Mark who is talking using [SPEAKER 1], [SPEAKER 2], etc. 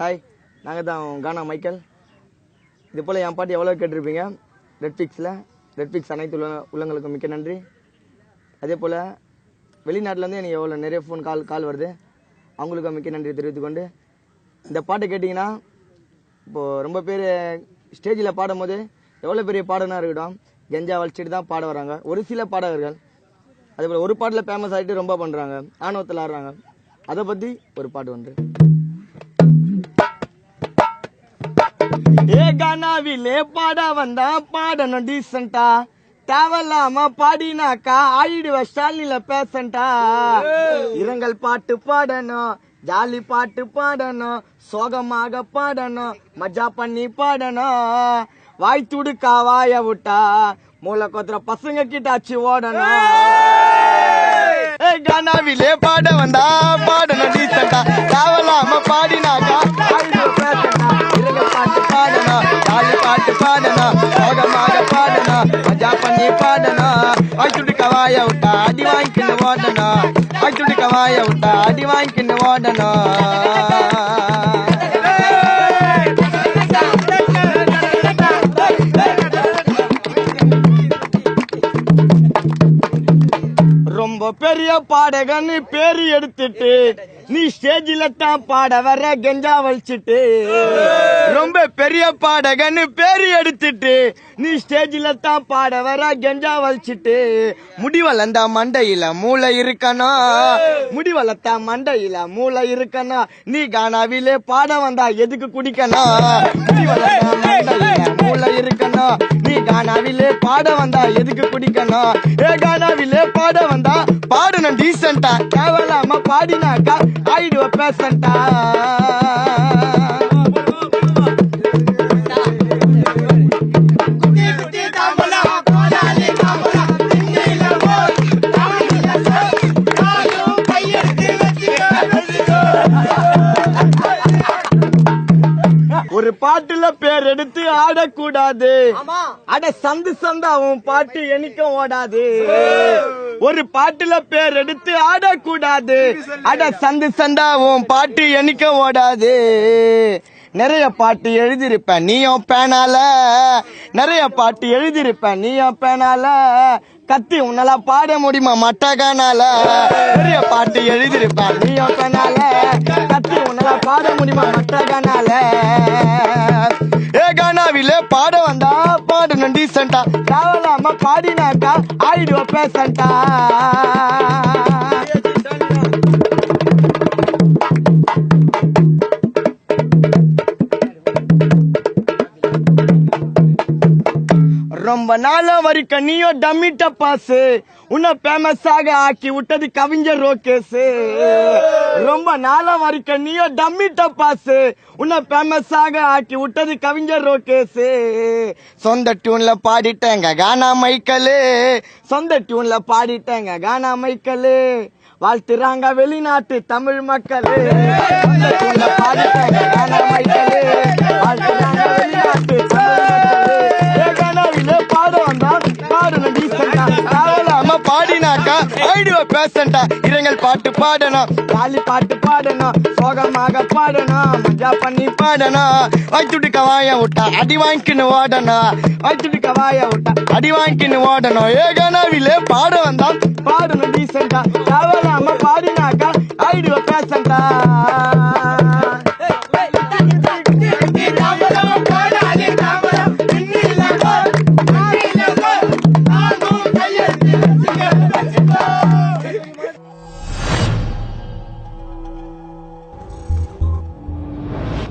[SPEAKER 1] Hi நாங்கள் தான் கானா Michael. இது போல் என் பாட்டு எவ்வளோ கேட்டிருப்பீங்க? ரெட்ஃபிக்ஸில் ரெட்ஃபிக்ஸ் அனைத்து உள்ள உள்ளங்களுக்கும் மிக்க நன்றி. அதே போல் வெளிநாட்டிலேருந்து எனக்கு எவ்வளோ நிறைய ஃபோன் கால் கால் வருது. அவங்களுக்கும் மிக்க நன்றி தெரிவித்துக்கொண்டு இந்த பாட்டை கேட்டிங்கன்னா இப்போது ரொம்ப பேர் ஸ்டேஜில் பாடும்போது எவ்வளோ பெரிய பாடனாக இருக்கட்டும் கெஞ்சா வலிச்சிட்டு தான் பாட வராங்க. ஒரு சில பாடகர்கள் அதே போல் ஒரு பாட்டில் ஃபேமஸ் ஆகிட்டு ரொம்ப பண்ணுறாங்க ஆணவத்தில் ஆடுறாங்க. அதை பற்றி ஒரு பாட்டு ஒன்று ஏ கானாவிலே பாட வந்தா பாடணும் டீசெண்டா தேவையில்லாம பாடினாக்கா ஆயிடுவ ஸ்டாலின்ல பேசண்டா. இரங்கல் பாட்டு பாடணும் ஜாலி பாட்டு பாடணும் சோகமாக பாடணும் மஜா பண்ணி பாடணும். வாய் துடுக்கா வாய விட்டா மூளை கொத்துற பசங்க கிட்ட அச்சு ஓடணும். ஏய் கானாவிலே பாட வந்தா பாடணும் டீசெண்டா தேவையில்லாம பாடினாக்கா ஜாலி பாட்டு பாடணும் சோகமாக பாடணும் மஜா பண்ணி பாடணும் வாய்த்துட்டு கவாய விட்டா அடி வாங்கிக்கின்னு ஓடணும் வாய்த்துட்டு கவாய விட்டா அடி வாங்கிக்கின்னு ரொம்ப பெரிய பாடகன்னு பேரு எடுத்துட்டு நீ ஸ்டேஜில தான் பாட வர கெஞ்சா வலிச்சிட்டு. ரொம்ப பெரிய பாடகன்னு பேரு எடுத்துட்டு நீ ஸ்டேஜில தான் பாட வர கெஞ்சா வலிச்சிட்டு. முடி வளர்ந்த மண்டையில மூளை இருக்கணும் முடி வளர்த்த மண்டையில மூளை இருக்கணும் நீ கானாவிலே பாட வந்தா எதுக்கு குடிக்கணும் முடி மண்டையில மூளை இருக்கணும் நீ கானாவிலே பாட வந்தா எதுக்கு குடிக்கணும் ஏ கானாவிலே பாட வந்தா பாடணும் டீசெண்டா தேவையில்லாம பாடினாக்கா பேசண்டா. ஒரு பாட்டுல பேர் எடுத்து ஆடக்கூடாது. அட சந்து சந்தா உன் பாட்டு எனக்கு ஓடாது. ஒரு பாட்டுல பேர் எடுத்து ஆடக்கூடாது. அட சந்து சந்தா உன் பாட்டு எனக்கு ஓடாது. நிறைய பாட்டு எழுதியிருப்பேன் நீயும் பேனால. நிறைய பாட்டு எழுதியிருப்பேன் நீயும் பேனால. கத்தி உன்னால பாட முடியுமா மட்டகானால? நிறைய பாட்டு எழுதியிருப்பேன் நீயும் பேனால. கத்தி உன்னால பாட முடியுமா மட்டகானால? ஏ கானாவிலே பாட டீசெண்டா தேவையில்லாம பாடினாக்கா ஆயிடுவ பேசண்டா ரொம்ப நாளா வரைக்கும் நீயோ டம்மிட்ட பாஸ் உன்னை பேமஸாக ஆக்கி விட்டது கவிஞர் ரோகேஷ் ரொம்ப நாளா வரைக்கும் நீயோ டம்மிட்ட பாஸ் உன்னை ஃபேமஸாக ஆக்கி விட்டது கவிஞர் ரோகேஷ் சொந்த டியூன்ல பாடிட்டேங்க கானா மைக்கலு. சொந்த டியூன்ல பாடிட்டேங்க கானா மைக்கலு. வாழ்த்துறாங்க வெளிநாட்டு தமிழ் மக்களே. பாடிட்டேங்க கானா மைக்கலு. பாடினாக்கா பேசண்டா இரங்கல் பாட்டு பாடணும். காலி பாட்டு பாடணும் சோகமாக பாடணும் மஜா பண்ணி பாடணும். வைத்துட்டு கவாய விட்டா அடி வாங்கிக்கின்னு ஓடணும். வைத்துட்டு கவாய விட்டா அடி வாங்கிக்கின்னு ஓடணும். ஏ கனவிலே பாட வந்தா பாடணும் டீசெண்டா தேவையில்லாம பாடினாக்கா ஐடியோ பேசண்டா.